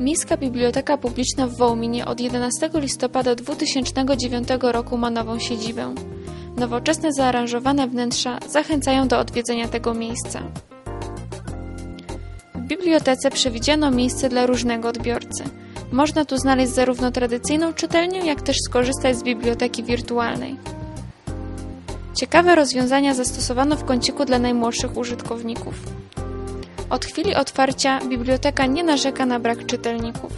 Miejska Biblioteka Publiczna w Wołominie od 11 listopada 2009 roku ma nową siedzibę. Nowoczesne zaaranżowane wnętrza zachęcają do odwiedzenia tego miejsca. W bibliotece przewidziano miejsce dla różnego odbiorcy. Można tu znaleźć zarówno tradycyjną czytelnię, jak też skorzystać z biblioteki wirtualnej. Ciekawe rozwiązania zastosowano w kąciku dla najmłodszych użytkowników. Od chwili otwarcia biblioteka nie narzeka na brak czytelników.